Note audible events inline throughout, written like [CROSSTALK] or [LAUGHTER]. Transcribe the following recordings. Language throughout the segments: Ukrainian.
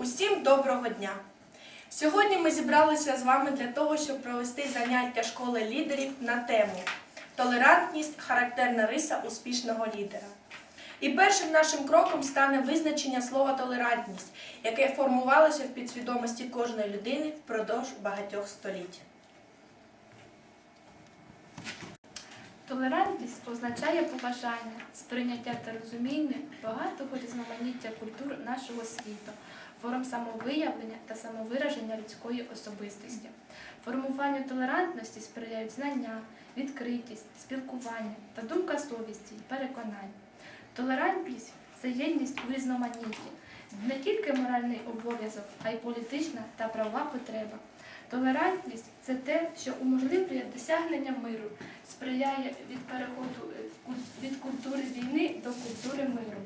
Усім доброго дня! Сьогодні ми зібралися з вами для того, щоб провести заняття школи лідерів на тему Толерантність характерна риса успішного лідера. І першим нашим кроком стане визначення слова толерантність, яке формувалося в підсвідомості кожної людини впродовж багатьох століть. Толерантність означає поважання, сприйняття та розуміння багатого різноманіття культур нашого світу, форм самовиявлення та самовираження людської особистості. Формуванню толерантності сприяють знання, відкритість, спілкування та думка совісті й переконань. Толерантність це єдність у різноманітті, не тільки моральний обов'язок, а й політична та права потреба. Толерантність це те, що уможливлює досягнення миру, сприяє від переходу е, від культури війни до культури миру.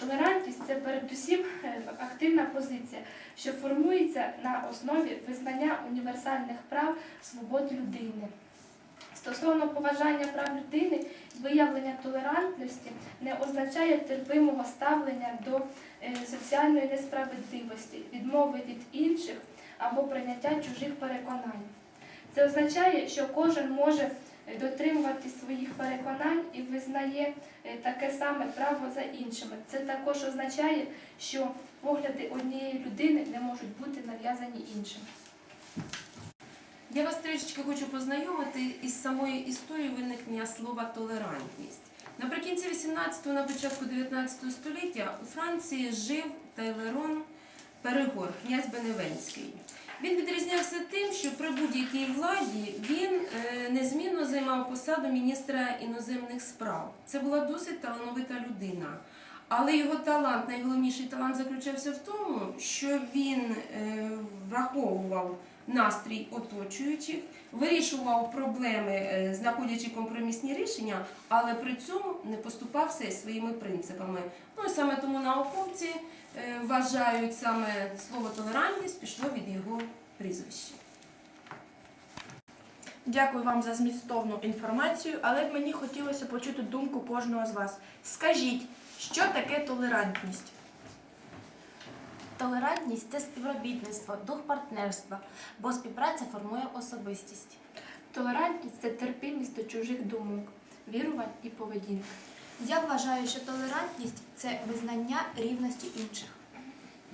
Толерантність це передусім е, активна позиція, що формується на основі визнання універсальних прав свобод людини. Стосовно поважання прав людини, виявлення толерантності не означає терпимого ставлення до е, соціальної несправедливості, відмови від інших або прийняття чужих переконань. Це означає, що кожен може е, дотримуватись своїх переконань і визнає е, таке саме право за іншими. Це також означає, що погляди однієї людини не можуть бути нав'язані іншим. Я вас трішечки хочу познайомити із самою історією виникнення слова толерантність. Наприкінці 18-го, на початку 19 століття у Франції жив Тайлерон Перегор, князь Беневенський. Він відрізнявся тим, що при будь-якій владі він е, незмінно займав посаду міністра іноземних справ. Це була досить талановита людина. Але його талант, найголовніший талант заключався в тому, що він е, враховував настрій оточуючих, вирішував проблеми, е, знаходячи компромісні рішення, але при цьому не поступався своїми принципами. Ну і саме тому науковці вважають саме слово толерантність пішло від його прізвища. Дякую вам за змістовну інформацію, але б мені хотілося почути думку кожного з вас. Скажіть, що таке толерантність? Толерантність це співробітництво, дух партнерства, бо співпраця формує особистість. Толерантність це терпимість до чужих думок, вірувань і поведінки. Я вважаю, що толерантність це визнання рівності інших.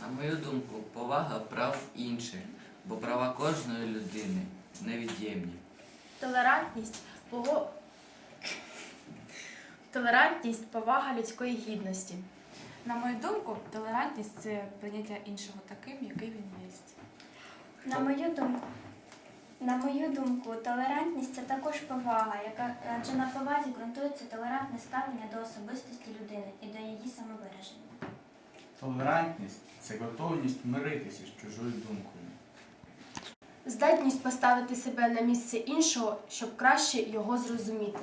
На мою думку, повага прав інших, бо права кожної людини невід'ємні. Толерантність пого... Толерантність повага людської гідності. На мою думку, толерантність це прийняття іншого таким, який він є. На мою думку, на мою думку, толерантність це також повага, яка адже на повазі ґрунтується толерантне ставлення до особистості людини і до її самовираження. Толерантність це готовність миритися з чужою думкою. Здатність поставити себе на місце іншого, щоб краще його зрозуміти.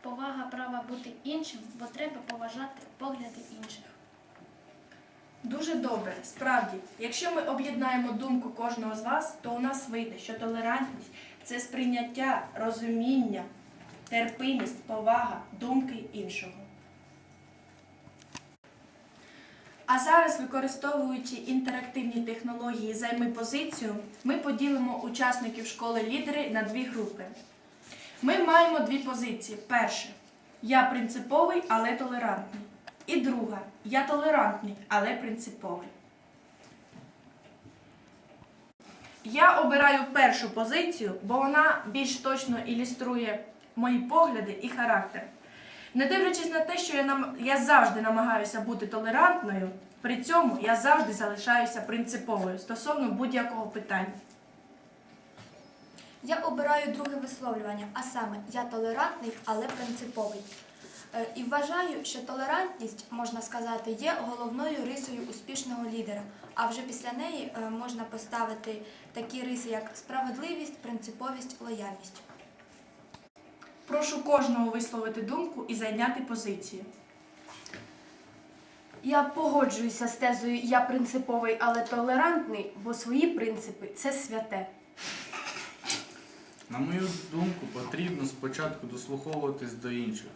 Повага права бути іншим, бо треба поважати погляди інших. Дуже добре, справді, якщо ми об'єднаємо думку кожного з вас, то у нас вийде, що толерантність це сприйняття, розуміння, терпимість, повага, думки іншого. А зараз, використовуючи інтерактивні технології «Займи позицію, ми поділимо учасників школи лідери на дві групи. Ми маємо дві позиції. Перше я принциповий, але толерантний. І друга я толерантний, але принциповий. Я обираю першу позицію, бо вона більш точно ілюструє мої погляди і характер. Не дивлячись на те, що я, нам... я завжди намагаюся бути толерантною, при цьому я завжди залишаюся принциповою стосовно будь-якого питання. Я обираю друге висловлювання, а саме я толерантний, але принциповий. Е, І вважаю, що толерантність, можна сказати, є головною рисою успішного лідера. А вже після неї е, можна поставити такі риси, як справедливість, принциповість, лояльність. Прошу кожного висловити думку і зайняти позицію. Я погоджуюся з тезою я принциповий, але толерантний, бо свої принципи це святе. На мою думку, потрібно спочатку дослуховуватись до інших,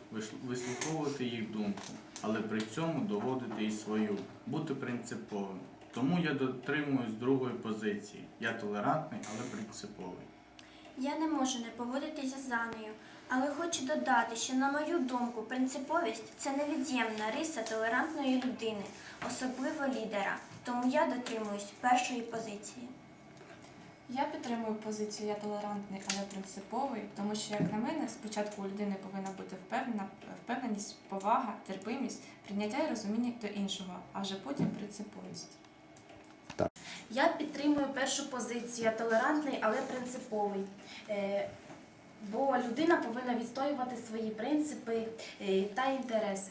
вислуховувати їх думку, але при цьому доводити і свою, бути принциповим. Тому я дотримуюсь другої позиції. Я толерантний, але принциповий. Я не можу не погодитися з Анею, але хочу додати, що, на мою думку, принциповість це невід'ємна риса толерантної людини, особливо лідера. Тому я дотримуюсь першої позиції. Я підтримую позицію я толерантний, але принциповий, тому що, як на мене, спочатку у людини повинна бути впевнена, впевненість, повага, терпимість, прийняття і розуміння до іншого, а вже потім принциповість. Я підтримую першу позицію, я толерантний, але принциповий. Бо людина повинна відстоювати свої принципи е, та інтереси.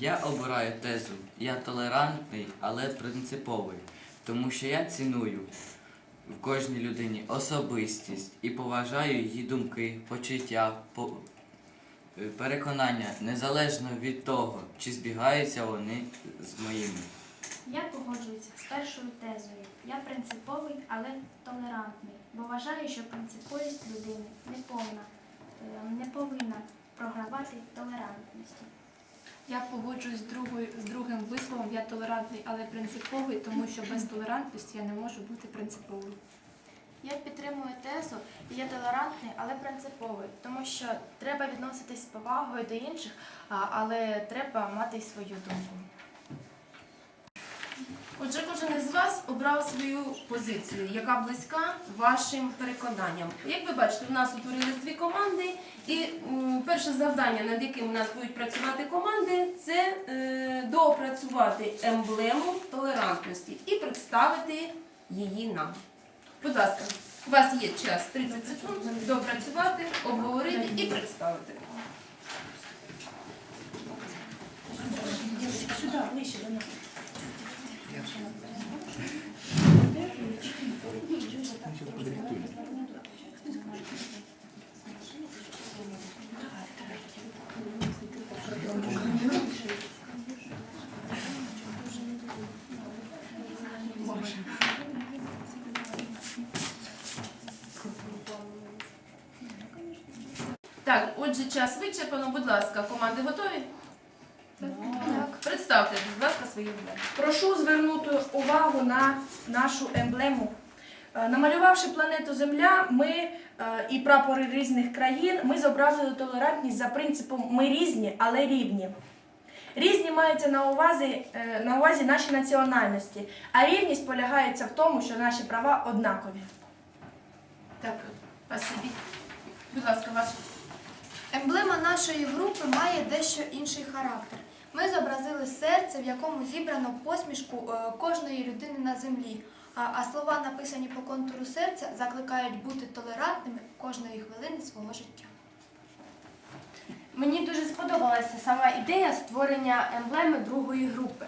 Я обираю тезу Я толерантний, але принциповий, тому що я ціную в кожній людині особистість і поважаю її думки, почуття, по- е, переконання, незалежно від того, чи збігаються вони з моїми. Я погоджуюся з першою тезою. Я принциповий, але толерантний, бо вважаю, що принциповість людини не повна, е, не повинна програвати толерантності. Я погоджуюсь з, другою, з другим висловом, я толерантний, але принциповий, тому що без [CLEARS THROAT] толерантності я не можу бути принциповим. Я підтримую тезу, я толерантний, але принциповий, тому що треба відноситись з повагою до інших, але треба мати свою думку. Отже, кожен із вас обрав свою позицію, яка близька вашим переконанням. Як ви бачите, у нас утворились дві команди, і перше завдання, над яким у нас будуть працювати команди, це е, доопрацювати емблему толерантності і представити її нам. Будь ласка, у вас є час 30 секунд доопрацювати, обговорити і представити. Сюди, ближче до нас. Так, отже, час вичерпано. Будь ласка, команди готові? Так. Представте, будь ласка, свої емблеми. Прошу звернути увагу на нашу емблему. Е, Намалювавши планету Земля, ми е, і прапори різних країн, ми зобразили толерантність за принципом ми різні, але рівні. Різні мається на увазі, е, на увазі наші національності, а рівність полягається в тому, що наші права однакові. Так, спасибі. Будь ласка, ваш. Емблема нашої групи має дещо інший характер. Ми зобразили серце, в якому зібрано посмішку е, кожної людини на землі. А, слова, написані по контуру серця, закликають бути толерантними кожної хвилини свого життя. Мені дуже сподобалася сама ідея створення емблеми другої групи.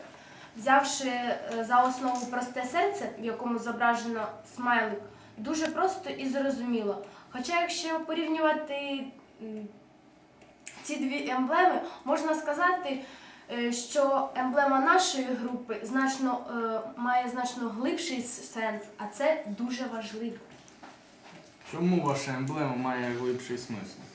Взявши е, за основу просте серце, в якому зображено смайлик, дуже просто і зрозуміло. Хоча, якщо порівнювати ці дві емблеми, можна сказати, е, що емблема нашої групи значно е, має значно глибший сенс, а це дуже важливо. Чому ваша емблема має глибший смисл?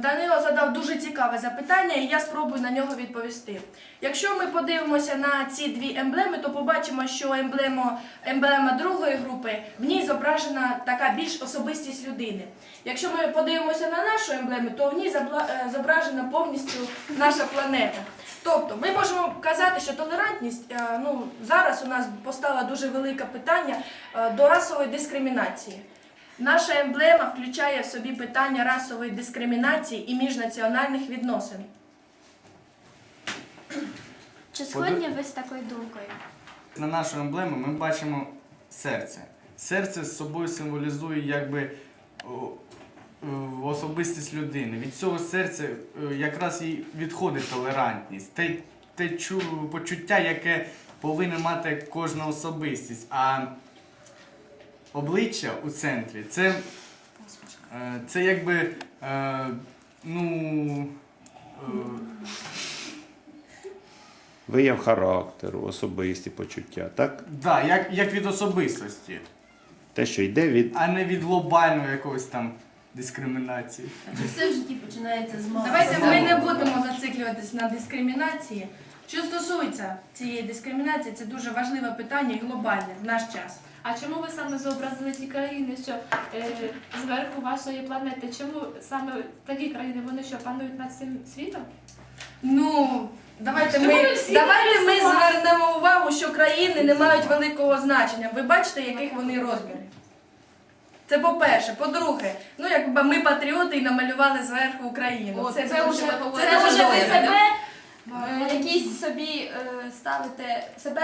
Данило задав дуже цікаве запитання, і я спробую на нього відповісти. Якщо ми подивимося на ці дві емблеми, то побачимо, що емблема, емблема другої групи в ній зображена така більш особистість людини. Якщо ми подивимося на нашу емблему, то в ній е, зображена повністю наша планета. Тобто, ми можемо казати, що толерантність е, ну зараз у нас постало дуже велике питання е, до расової дискримінації. Наша емблема включає в собі питання расової дискримінації і міжнаціональних відносин. Чи згодні ви з такою думкою? На нашу емблему ми бачимо серце. Серце з собою символізує якби о, особистість людини. Від цього серця е, якраз і відходить толерантність, те, те чу- почуття, яке повинна мати кожна особистість. А обличчя у центрі це, е, це якби е, ну. е, Вияв характеру, особисті почуття, так? Да, як, як від особистості, Те, що йде від а не від глобального якогось там дискримінації. Все в житті починається з малого. Давайте ми не будемо зациклюватись на дискримінації. Що стосується цієї дискримінації, це дуже важливе питання і глобальне в наш час. А чому ви саме зобразили ті країни, що е, зверху вашої планети? Чому саме такі країни вони що панують над цим світом? Ну, давайте ми, давайте ми звернемо увагу, що країни не мають великого значення. Ви бачите, яких вони розмірів. Це по-перше. По-друге, ну якби ми патріоти і намалювали зверху Україну. От, це, це дуже, вже- це це дуже добре. ви себе, Е, Якісь собі е, ставите себе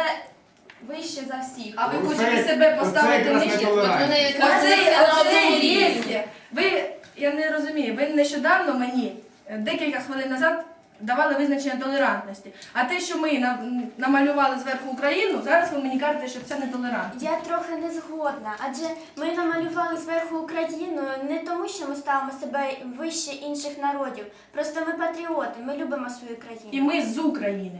вище за всіх. А ви Оце- хочете себе поставити якраз нижче? нетолерантність. Вони якраз Оце, на оце одному і є. рівні. Ви, я не розумію, ви нещодавно мені е, декілька хвилин назад давали визначення толерантності. А те, що ми на- намалювали зверху Україну, зараз ви мені кажете, що це не толерантність. Я трохи не згодна, адже ми намалювали зверху Україну не тому, що ми ставимо себе вище інших народів. Просто ми патріоти, ми любимо свою країну. І ми з України.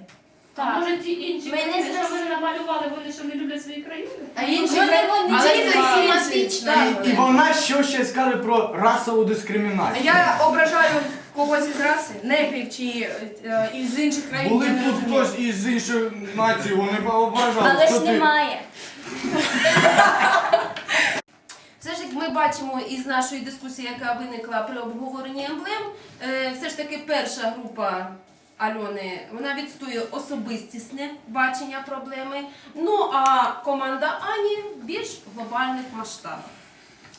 А може ті інші Ми не країни, що ви намалювали, вони що не люблять свої країни? А інші Вони- країни- вони Але це. І вона що ще скаже про расову дискримінацію. Я ображаю когось із раси, негрів чи е, із інших країн. Були я не тут розумію. хтось із іншої нації, вони б ображали. Але Хто ж ти? немає. Все ж як ми бачимо із нашої дискусії, яка виникла при обговоренні емблем, е, все ж таки перша група Альони вона відстоює особистісне бачення проблеми. Ну а команда Ані більш в глобальних масштабах.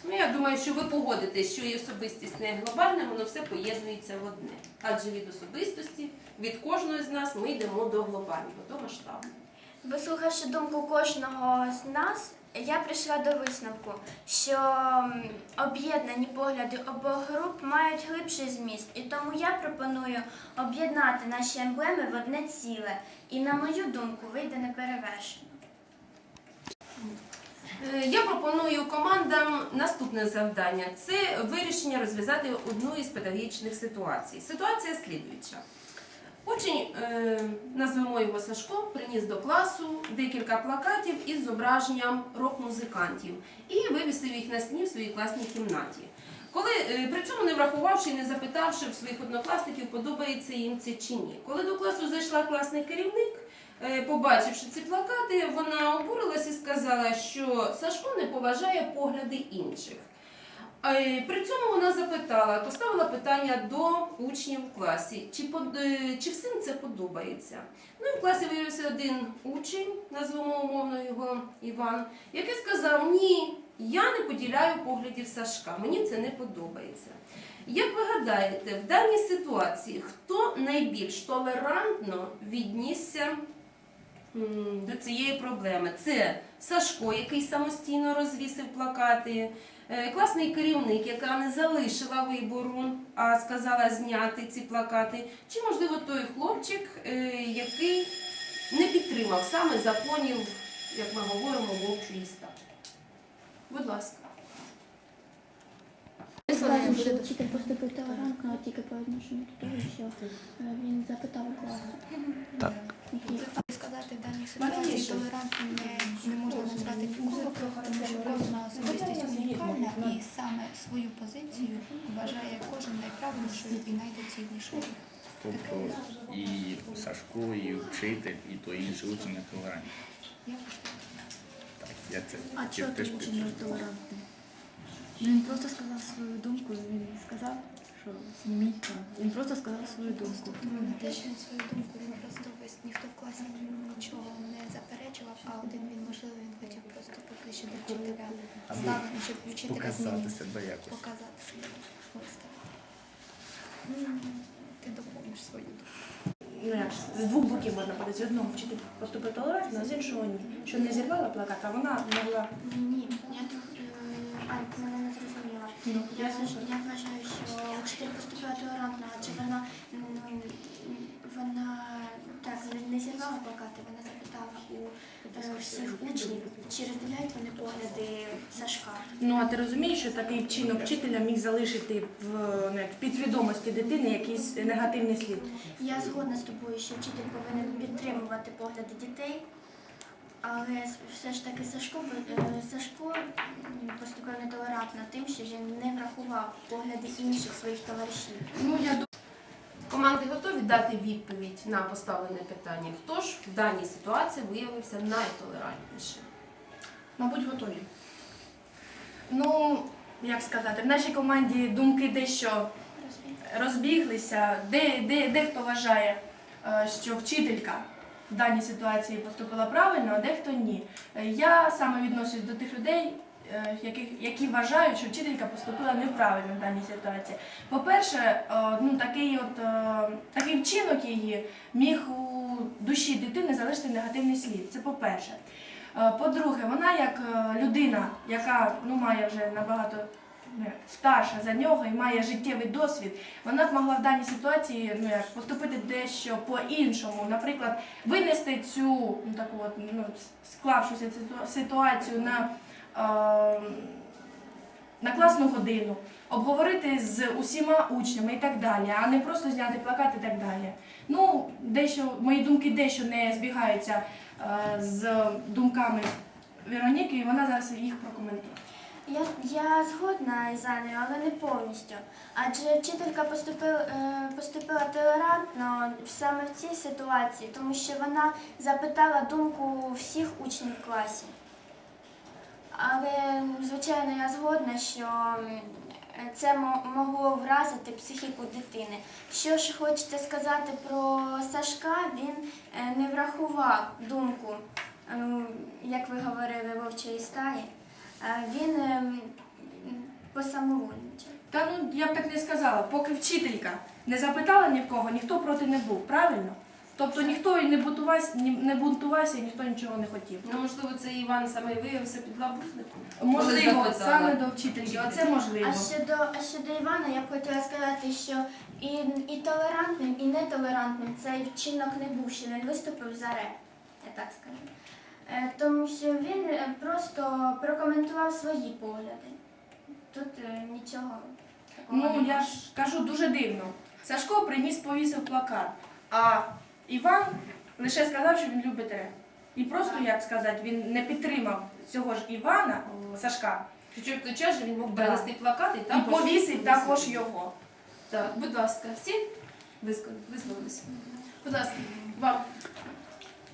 Ну, я думаю, що ви погодитесь, що і особистісне і глобальне, воно все поєднується в одне. Адже від особистості, від кожної з нас ми йдемо до глобального, до масштабу. Вислухавши думку кожного з нас, я прийшла до висновку, що об'єднані погляди обох груп мають глибший зміст, і тому я пропоную об'єднати наші емблеми в одне ціле. І на мою думку, вийде неперевершено. Е, Я пропоную командам наступне завдання це вирішення розв'язати одну із педагогічних ситуацій. Ситуація слідуюча. Учень, е, назвемо його Сашко, приніс до класу декілька плакатів із зображенням рок-музикантів і вивісив їх на стіні в своїй класній кімнаті. Коли е, при цьому не врахувавши і не запитавши в своїх однокласників, подобається їм це чи ні. Коли до класу зайшла класний керівник, Е, побачивши ці плакати, вона обурилась і сказала, що Сашко не поважає погляди інших. Е, При цьому вона запитала, поставила питання до учнів в класі, чи, под- е, чи всім це подобається. Ну і в класі виявився один учень, назвемо умовно його Іван, який сказав: Ні, я не поділяю поглядів Сашка, мені це не подобається. Як ви гадаєте, в даній ситуації хто найбільш толерантно віднісся до цієї проблеми? Це Сашко, який самостійно розвісив плакати, класний керівник, яка не залишила вибору, а сказала зняти ці плакати, чи можливо той хлопчик, е, який не підтримав саме законів, як ми говоримо, вовчої статі. Будь ласка. Скажемо, що вчитель поступив толерантно тільки по відношенню до того, що е, він запитав у класу. Так. Сказати в даній ситуації толерантним не, не можна назвати нікого, тому що кожна особистість унікальна і саме свою позицію вважає кожен найправильнішою і найдоцільнішою. Тобто і Сашко, і вчитель, і той інший учень не толерантні. Я Так, я це А чого ти учень толерантний? Він просто сказав свою думку, він сказав, що зніміть там. Він просто сказав свою думку. Теж він свою думку він просто вис... ніхто в класі нічого не заперечував, а один він можливо він хотів просто поближче до вчителя ставлення, щоб вчителя показати змінити, себе якось. показати себе виставити. Ти доповниш свою думку. Ну, як ж, з двох боків можна подати. З одного вчитель поступив толерантно, а з іншого ні. Що не зірвала плакат, а вона могла. Ні, я тут Ань, ти мене не зрозуміла. Я, я вважаю, що вчитель поступила толерантно, адже вона, ну, вона так не, не зірвала плакати, вона запитала у е, всіх учнів, чи розділяють вони погляди Сашка. Ну а ти розумієш, що такий вчинок вчителя міг залишити в, ну, як, в підсвідомості дитини якийсь негативний слід. Я згодна з тобою, що вчитель повинен підтримувати погляди дітей, Але все ж таки Сашко, е, Сашко поступив нетолерантно тим, що він не врахував погляди інших своїх товаришів. Ну, я ду- Команди готові дати відповідь на поставлене питання. Хто ж в даній ситуації виявився найтолерантнішим? Мабуть, готові. Ну, як сказати, в нашій команді думки дещо розбіглися. Де, де, дехто вважає, е, що вчителька в даній ситуації поступила правильно, а дехто ні. Е, Я саме відношусь до тих людей, е, яких, які вважають, що вчителька поступила неправильно в даній ситуації. По-перше, е, ну, такий, от, такий вчинок її міг у душі дитини залишити негативний слід. Це по-перше. По-друге, вона як людина, яка ну, має вже набагато старша за нього і має життєвий досвід, вона б могла в даній ситуації ну, як, поступити дещо по-іншому. Наприклад, винести цю ну, таку от, ну, склавшуся ситу- ситуацію на, е, на класну годину, обговорити з усіма учнями і так далі, а не просто зняти плакат і так далі. Ну, дещо, мої думки дещо не збігаються е, з думками Вероніки, і вона зараз їх прокоментує. Я, я згодна із Анею, але не повністю. Адже вчителька поступила, е, поступила толерантно саме в цій ситуації, тому що вона запитала думку всіх учнів в класі. Але, звичайно, я згодна, що це могло вразити психіку дитини. Що ж хочеться сказати про Сашка, він е, не врахував думку, як ви говорили, вовчої стаї. Він ем, посамовольничав. Та ну я б так не сказала, поки вчителька не запитала ні в кого, ніхто проти не був, правильно? Тобто ніхто і не бунтувався, ні- не бунтувався, і ніхто нічого не хотів. Ну, можливо, це Іван саме виявився підлабузником. Можливо, запитала. саме до вчительки, оце можливо. А щодо, а щодо Івана, я б хотіла сказати, що і, і толерантним, і нетолерантним цей вчинок не був, що він виступив за реп, я так скажу. Е, Тому що він е, просто прокоментував свої погляди. Тут е, нічого такого Ну немає. я ж кажу дуже дивно. Сашко приніс повісив плакат, а Іван лише сказав, що він любить реп. І просто, як сказати, він не підтримав цього ж Івана, Сашка, Причому той час же він мог Да. принести плакат і і також повісив також його. Так, будь ласка, всі висловилися. Будь ласка, вам.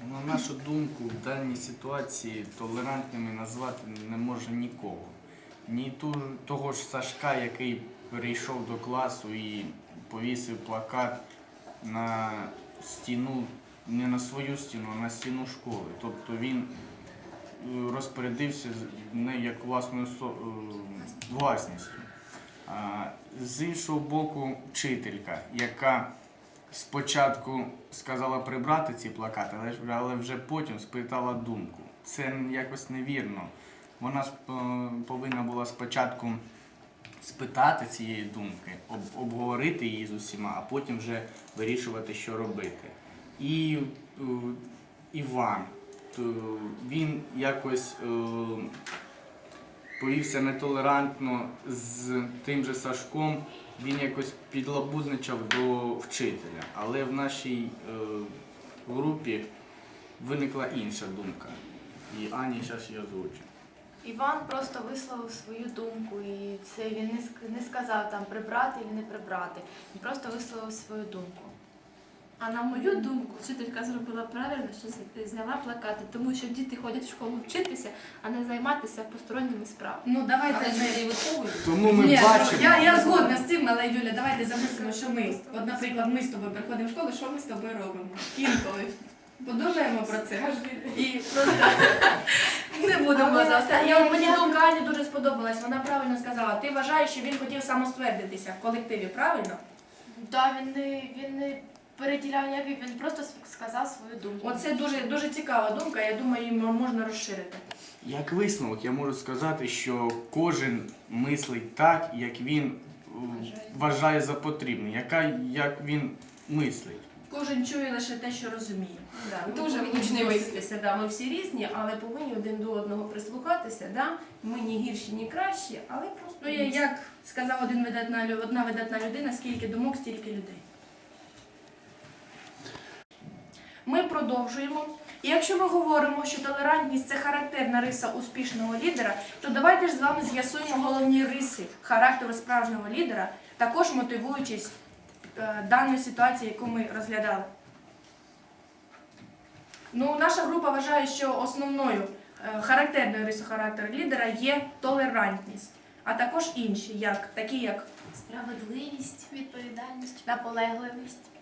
На нашу думку, в даній ситуації толерантними назвати не може нікого. Ні того ж Сашка, який перейшов до класу і повісив плакат на стіну, не на свою стіну, а на стіну школи. Тобто він е, розпорядився з нею як власною е, власністю. З іншого боку, вчителька, яка спочатку сказала прибрати ці плакати, але, вже потім спитала думку. Це якось невірно. Вона ж е, повинна була спочатку спитати цієї думки, об, обговорити її з усіма, а потім вже вирішувати, що робити. І е, Іван, то він якось е, повівся нетолерантно з тим же Сашком, він якось підлабузничав до вчителя. Але в нашій е, групі виникла інша думка. І Ані зараз я озвучу. Іван просто висловив свою думку, і це він не сказав там прибрати чи не прибрати. Він просто висловив свою думку. А на мою думку, вчителька зробила правильно, що зняла плакати, тому що діти ходять в школу вчитися, а не займатися посторонніми справами. Ну давайте Але ми. виховують. Тому ми Ні, бачимо. я, я згодна з цим, але Юля, давайте замислимо, що ми. От, наприклад, ми з тобою приходимо в школу, що ми з тобою робимо? Інколи. Подумаємо про це. І просто не будемо заостати. Мені думка Ані дуже сподобалась. Вона правильно сказала. Ти вважаєш, що він хотів самоствердитися в колективі, правильно? Так, він не він не переділяв ніяких, він просто сказав свою думку. Оце дуже дуже цікава думка. Я думаю, її можна розширити. Як висновок, я можу сказати, що кожен мислить так, як він е, вважає за потрібне, яка, як він мислить. Кожен чує лише те, що розуміє. Да, Дуже дуже влучний влучний Да, ми всі різні, але повинні один до одного прислухатися. Да? Ми ні гірші, ні кращі, але просто Ну, я- як сказав один видатна, одна видатна людина, скільки думок, стільки людей. Ми продовжуємо. І якщо ми говоримо, що толерантність це характерна риса успішного лідера, то давайте ж з вами з'ясуємо головні риси характеру справжнього лідера, також мотивуючись е, даної ситуації, яку ми розглядали. Ну, наша група вважає, що основною е, характерною рисою характеру лідера є толерантність, а також інші, як такі як Справедливість, відповідальність, наполегливість.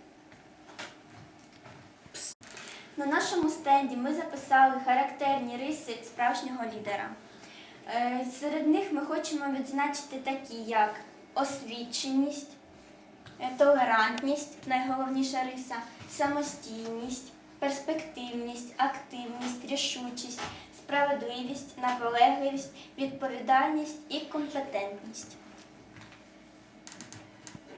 На нашому стенді ми записали характерні риси справжнього лідера. Е, Серед них ми хочемо відзначити такі, як освіченість, е, толерантність, найголовніша риса, самостійність, перспективність, активність, рішучість, справедливість, наполегливість, відповідальність і компетентність.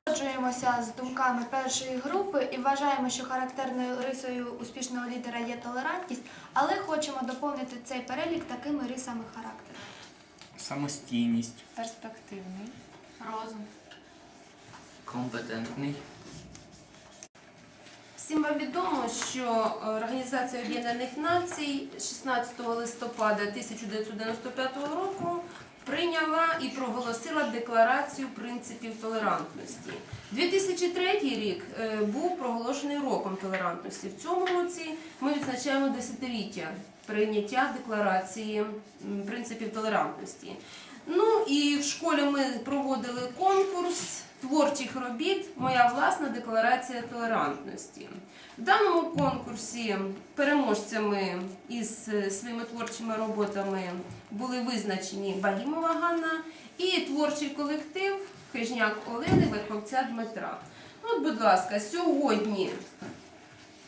Погоджуємося з думками першої групи і вважаємо, що характерною рисою успішного лідера є толерантність, але хочемо доповнити цей перелік такими рисами характеру. Самостійність. Перспективний. Розум. Компетентний. Всім вам відомо, що е, Організація Об'єднаних Націй 16 листопада 1995 року прийняла і проголосила Декларацію принципів толерантності. 2003 рік е, був проголошений роком толерантності. В цьому році ми відзначаємо десятиліття прийняття Декларації принципів толерантності. Ну і в школі ми проводили конкурс творчих робіт Моя власна декларація толерантності. В даному конкурсі переможцями із е, своїми творчими роботами були визначені Багімова Ганна і творчий колектив Хижняк Олени Верховця Дмитра. От, будь ласка, сьогодні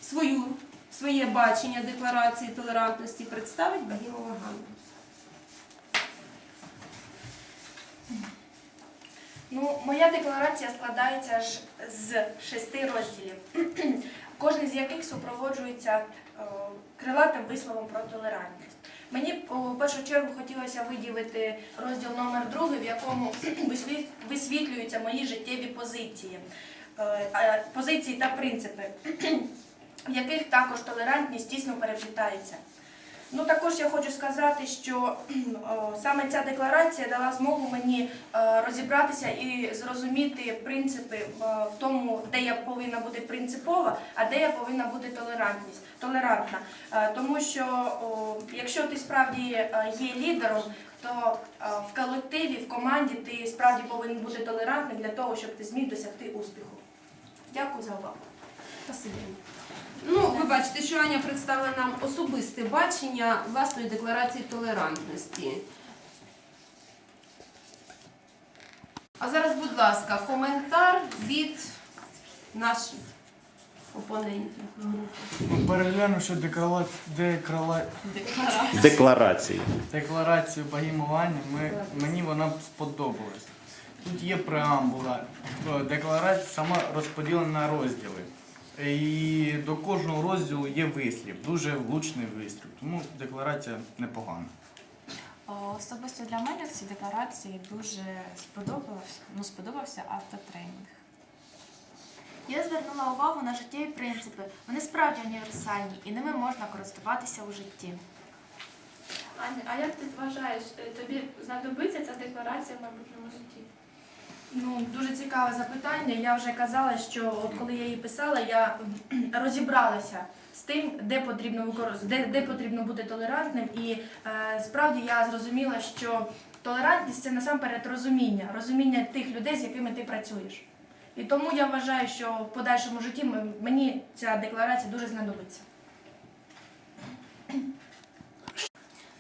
свою, своє бачення декларації толерантності представить Багімова Ганна. Ну, моя декларація складається ж з шести розділів, кожен з яких супроводжується е, крилатим висловом про толерантність. Мені в першу чергу хотілося виділити розділ номер другий, в якому [CLEARS THROAT] висвітлюються мої життєві позиції, е, позиції та принципи, [CLEARS THROAT] в яких також толерантність тісно переплітається. Ну також я хочу сказати, що саме ця декларація дала змогу мені е, розібратися і зрозуміти принципи е, в тому, де я повинна бути принципова, а де я повинна бути толерантність, толерантна. Е, Тому що якщо ти справді є лідером, то в колективі, в команді ти справді повинен бути толерантним для того, щоб ти зміг досягти успіху. Дякую за увагу. Ну, ви бачите, що Аня представила нам особисте бачення власної декларації толерантності. А зараз, будь ласка, коментар від наших опонентів групи. Ну, Переглянувши деклара... Деклара... Декларації. декларацію Багімовані, ми... мені вона сподобалась. Тут є преамбула. Е, Декларація сама розподілена на розділи. І до кожного розділу є вислів, дуже влучний вислів. Тому декларація непогана. Особисто для мене в цій декларації дуже сподобався, ну, сподобався автотренінг. Я звернула увагу на життєві принципи. Вони справді універсальні і ними можна користуватися у житті. Аня, а як ти вважаєш, е, тобі знадобиться ця декларація в майбутньому житті? Ну, дуже цікаве запитання. Я вже казала, що от коли я її писала, я [CLEARS THROAT] розібралася з тим, де потрібно використ... де, де потрібно бути толерантним. І е, справді я зрозуміла, що толерантність це насамперед розуміння, розуміння тих людей, з якими ти працюєш. І тому я вважаю, що в подальшому житті мені ця декларація дуже знадобиться.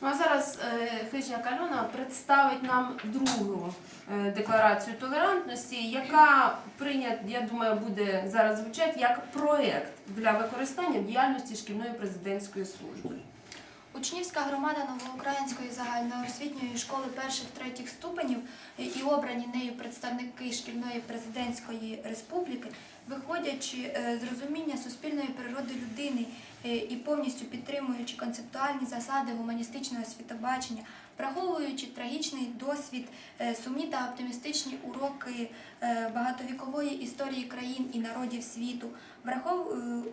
Ну а зараз е, Хижняк Альона представить нам другу е, декларацію толерантності, яка прийнят, я думаю, буде зараз звучати як проект для використання діяльності шкільної президентської служби. Учнівська громада Новоукраїнської загальноосвітньої школи перших-третіх ступенів і обрані нею представники шкільної президентської республіки, виходячи е, з розуміння суспільної природи людини е, і повністю підтримуючи концептуальні засади гуманістичного світобачення, Враховуючи трагічний досвід, е, сумні та оптимістичні уроки багатовікової історії країн і народів світу,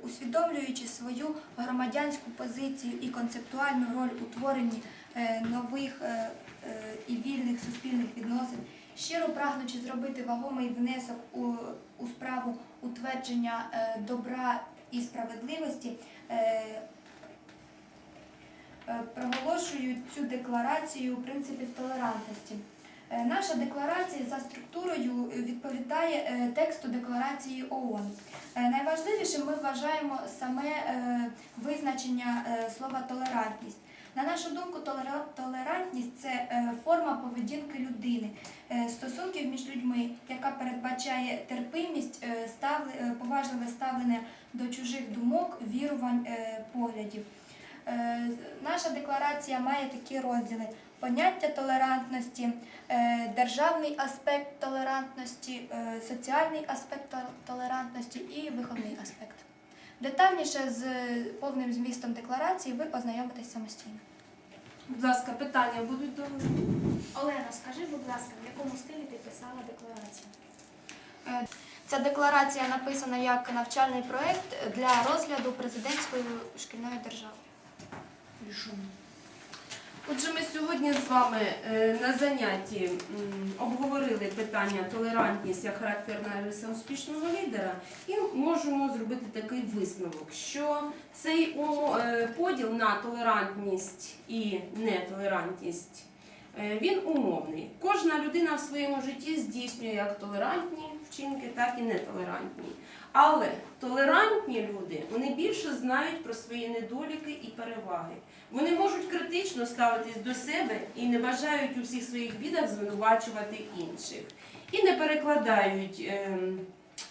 усвідомлюючи свою громадянську позицію і концептуальну роль у творенні нових і вільних суспільних відносин, щиро прагнучи зробити вагомий внесок у, у справу утвердження е, добра і справедливості, е, е, цю декларацію принципів толерантності. Наша декларація за структурою відповідає тексту декларації ООН. Е, Найважливішим ми вважаємо саме визначення слова толерантність. На нашу думку, толерантність це е, форма поведінки людини, е, стосунків між людьми, яка передбачає терпимість, е, поважливе ставлення до чужих думок, вірувань, поглядів. Наша декларація має такі розділи: поняття толерантності, державний аспект толерантності, соціальний аспект толерантності і виховний аспект. Детальніше з повним змістом декларації ви ознайомитесь самостійно. Будь ласка, питання будуть до Олена, скажи, будь ласка, в якому стилі ти писала декларацію? Ця декларація написана як навчальний проєкт для розгляду президентської шкільної держави. Отже, ми сьогодні з вами е, на занятті обговорили питання толерантність як характерна риса успішного лідера, і можемо зробити такий висновок, що цей е, поділ на толерантність і нетолерантність е, він умовний. Кожна людина в своєму житті здійснює як толерантні вчинки, так і нетолерантні. Але толерантні люди вони більше знають про свої недоліки і переваги. Вони можуть критично ставитись до себе і не бажають у всіх своїх бідах звинувачувати інших, і не перекладають ем,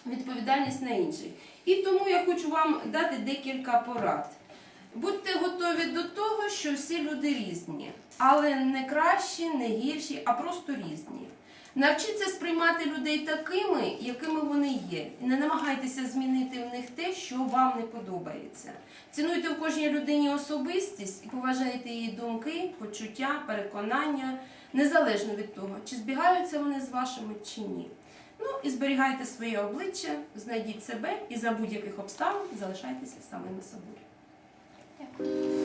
відповідальність на інших. І тому я хочу вам дати декілька порад. Будьте готові до того, що всі люди різні, але не кращі, не гірші, а просто різні. Навчіться сприймати людей такими, якими вони є, не намагайтеся змінити в них те, що вам не подобається. Цінуйте в кожній людині особистість і поважайте її думки, почуття, переконання, незалежно від того, чи збігаються вони з вашими чи ні. Ну і зберігайте своє обличчя, знайдіть себе і за будь-яких обставин залишайтеся самими собою. Дякую.